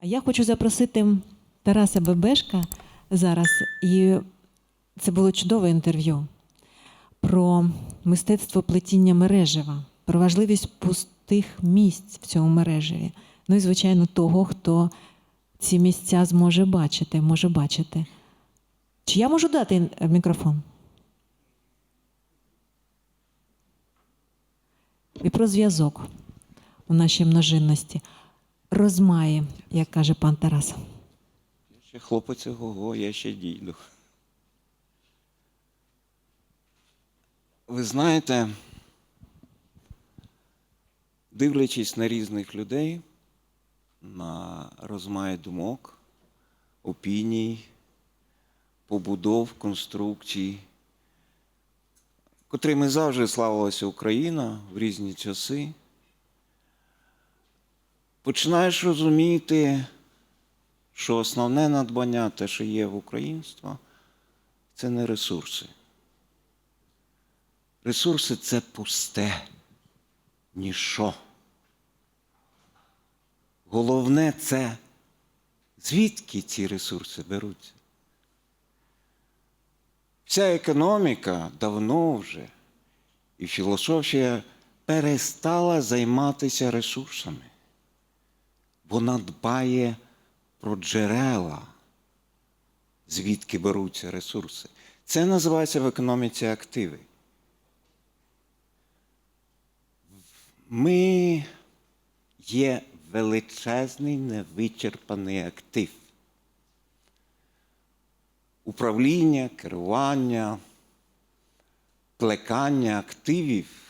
А я хочу запросити Тараса Бебешка зараз, і це було чудове інтерв'ю про мистецтво плетіння мережева, про важливість пустих місць в цьому мережеві. Ну і, звичайно, того, хто ці місця зможе бачити, може бачити. Чи я можу дати мікрофон? І про зв'язок у нашій множинності. Розмає, як каже пан Тарас. Я ще хлопець ого, я ще дійду. Ви знаєте, дивлячись на різних людей, на розмай думок, опіній, побудов, конструкцій, котрими завжди славилася Україна в різні часи, починаєш розуміти, що основне надбання, те, що є в українства, це не ресурси. Ресурси це пусте, ніщо. Головне це звідки ці ресурси беруться. Вся економіка давно вже і філософія перестала займатися ресурсами. Вона дбає про джерела, звідки беруться ресурси. Це називається в економіці активи. Ми є величезний невичерпаний актив. Управління, керування, плекання активів.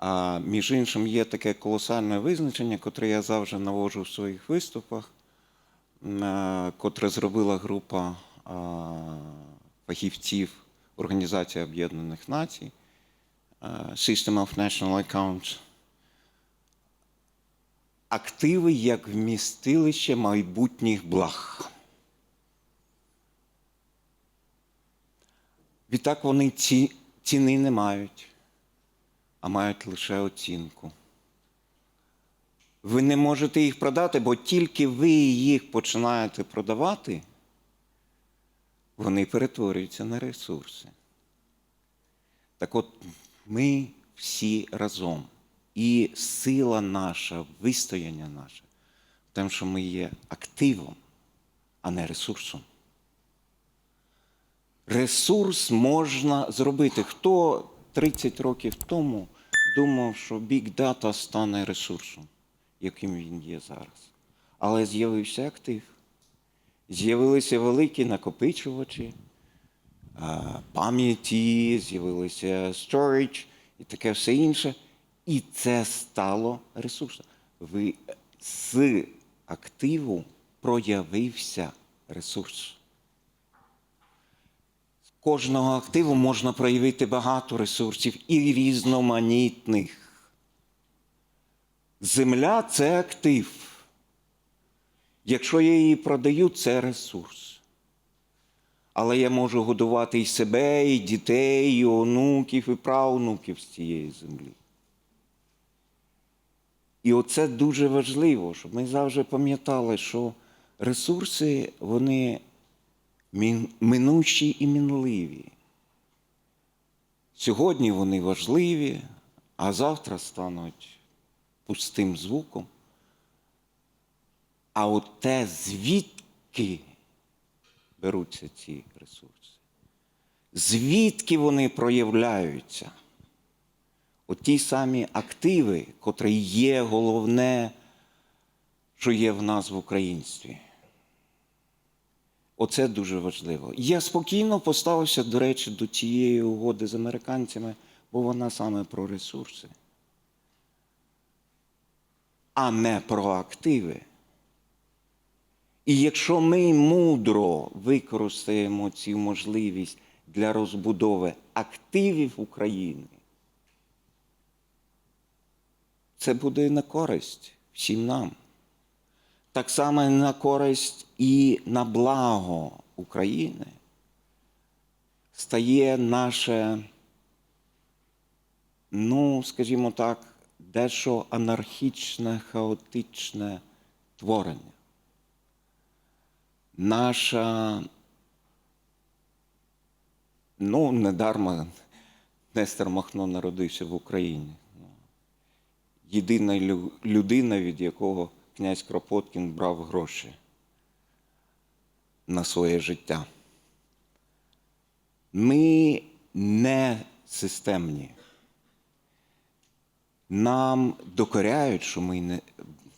А між іншим є таке колосальне визначення, котре я завжди наводжу в своїх виступах, е, котре зробила група фахівців Організації Об'єднаних Націй, е, System of National Accounts. Активи як вмістилище майбутніх благ. Відтак вони ці, ціни не мають а мають лише оцінку. Ви не можете їх продати, бо тільки ви їх починаєте продавати, вони перетворюються на ресурси. Так от ми всі разом. І сила наша, вистояння наше в тому, що ми є активом, а не ресурсом. Ресурс можна зробити. Хто 30 років тому думав, що Big Data стане ресурсом, яким він є зараз. Але з'явився актив. З'явилися великі накопичувачі, пам'яті, з'явилися storage і таке все інше. І це стало ресурсом. Ви з активу проявився ресурс. Кожного активу можна проявити багато ресурсів і різноманітних. Земля це актив. Якщо я її продаю, це ресурс. Але я можу годувати і себе, і дітей, і онуків, і правнуків з цієї землі. І оце дуже важливо, щоб ми завжди пам'ятали, що ресурси, вони минущі і мінливі. Сьогодні вони важливі, а завтра стануть пустим звуком. А от те, звідки беруться ці ресурси, звідки вони проявляються, от ті самі активи, котрі є головне, що є в нас в українстві. Оце дуже важливо. Я спокійно поставився, до речі, до цієї угоди з американцями, бо вона саме про ресурси, а не про активи. І якщо ми мудро використаємо цю можливість для розбудови активів України, це буде на користь всім нам. Так само на користь і на благо України стає наше, ну, скажімо так, дещо анархічне, хаотичне творення. Наша, ну, недарма Нестор Махно народився в Україні. Єдина людина, від якого князь Кропоткін брав гроші на своє життя. Ми не системні. Нам докоряють, що ми не,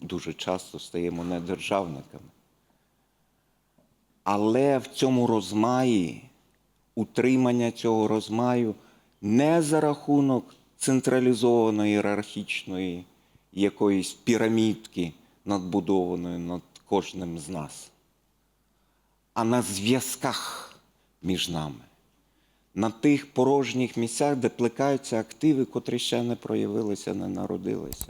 дуже часто стаємо недержавниками. Але в цьому розмаї, утримання цього розмаю не за рахунок централізованої ієрархічної якоїсь пірамідки, надбудованої над кожним з нас, а на зв'язках між нами, на тих порожніх місцях, де плекаються активи, котрі ще не проявилися, не народилися.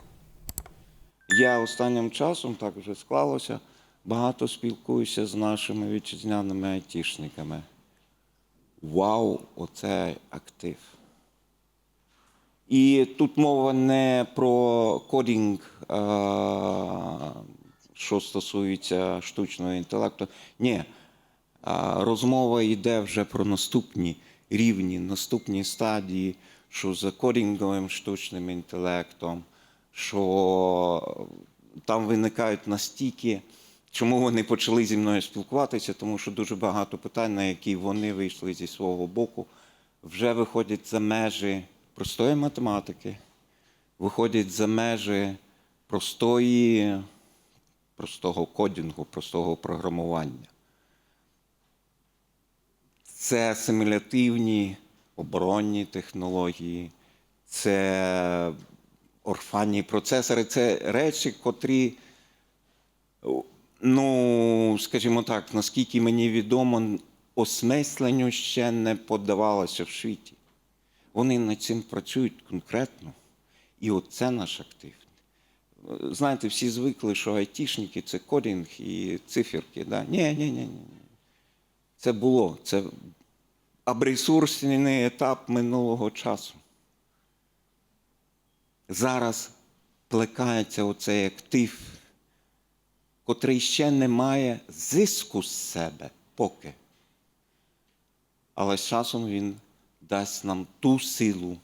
Я останнім часом, так вже склалося, багато спілкуюся з нашими вітчизняними айтішниками. Вау, оце актив. І тут мова не про кодінг, що стосується штучного інтелекту. Ні, розмова йде вже про наступні рівні, наступні стадії, що за кодінговим штучним інтелектом, що там виникають настільки. Чому вони почали зі мною спілкуватися? Тому що дуже багато питань, на які вони вийшли зі свого боку, вже виходять за межі простої математики, виходять за межі простої, простого кодінгу, простого програмування. Це асимілятивні оборонні технології, це орфанні процесори, це речі, котрі, ну, скажімо так, наскільки мені відомо, осмисленню ще не подавалося в світі. Вони над цим працюють конкретно. І от це наш актив. Знаєте, всі звикли, що айтішники це кодінг і циферки. Да? Ні, ні, ні. ні. Це було. Це абресурсний етап минулого часу. Зараз плекається оцей актив, котрий ще не має зиску з себе поки. Але з часом він дасть нам ту силу,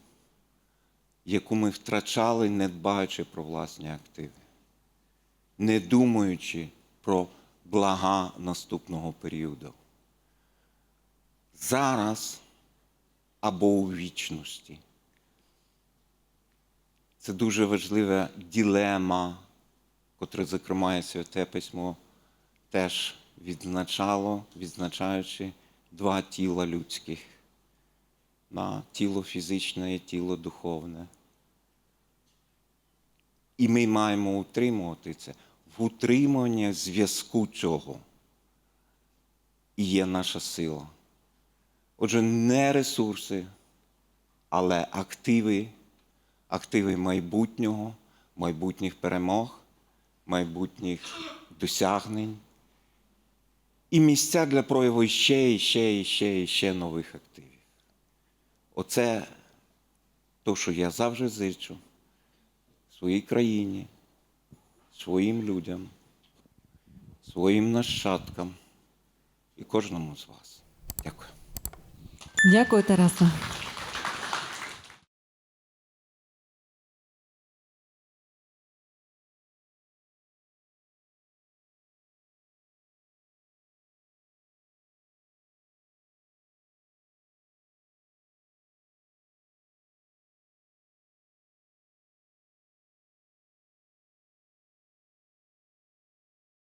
яку ми втрачали, не дбаючи про власні активи, не думаючи про блага наступного періоду. Зараз або у вічності. Це дуже важлива ділема, котре, зокрема, і Святе Письмо теж відзначало, відзначаючи два тіла людських. На тіло фізичне і тіло духовне. І ми маємо утримувати це. В утриманні зв'язку цього і є наша сила. Отже, не ресурси, але активи, активи майбутнього, майбутніх перемог, майбутніх досягнень і місця для прояву ще, і ще, і ще, і ще нових активів. Оце то, що я завжди зичу своїй країні, своїм людям, своїм нащадкам і кожному з вас. Дякую. Дякую, Тараса.